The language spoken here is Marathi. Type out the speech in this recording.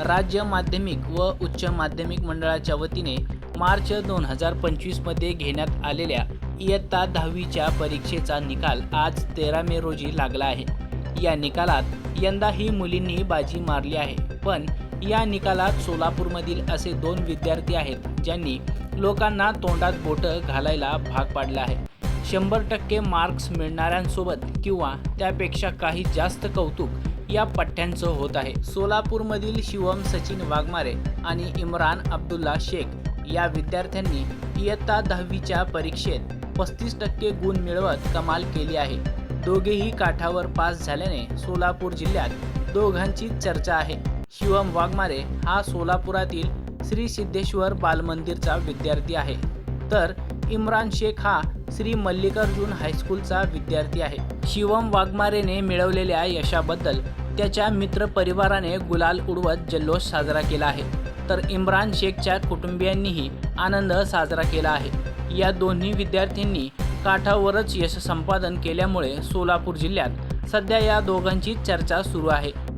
राज्य माध्यमिक व उच्च माध्यमिक मंडळाच्या वतीने मार्च दोन हजार पंचवीसमध्ये घेण्यात आलेल्या इयत्ता दहावीच्या परीक्षेचा निकाल आज तेरा मे रोजी लागला आहे. या निकालात यंदाही मुलींनी बाजी मारली आहे. पण या निकालात सोलापूरमधील असे दोन विद्यार्थी आहेत ज्यांनी लोकांना तोंडात बोटं घालायला भाग पाडलं आहे. शंभर टक्के मार्क्स मिळणाऱ्यांसोबत किंवा त्यापेक्षा काही जास्त कौतुक या पठ्ठ्यांचं होत आहे. सोलापूरमधील शिवम सचिन वाघमारे आणि इम्रान अब्दुल्ला शेख या विद्यार्थ्यांनी इयत्ता दहावीच्या परीक्षेत पस्तीस टक्के गुण मिळवत कमाल केली आहे. दोघेही काठावर पास झाल्याने सोलापूर जिल्ह्यात दोघांची चर्चा आहे. शिवम वाघमारे हा सोलापुरातील श्री सिद्धेश्वर बालमंदिरचा विद्यार्थी आहे. तर इम्रान शेख हा श्री मल्लिकार्जुन हायस्कूलचा विद्यार्थी आहे. शिवम वाघमारेने मिळवलेल्या यशाबद्दल त्याच्या मित्रपरिवाराने गुलाल उडवत जल्लोष साजरा केला आहे. तर इम्रान शेखच्या कुटुंबियांनीही आनंद साजरा केला आहे. या दोन्ही विद्यार्थ्यांनी काठावरच यश संपादन केल्यामुळे सोलापूर जिल्ह्यात सध्या या दोघांची चर्चा सुरू आहे.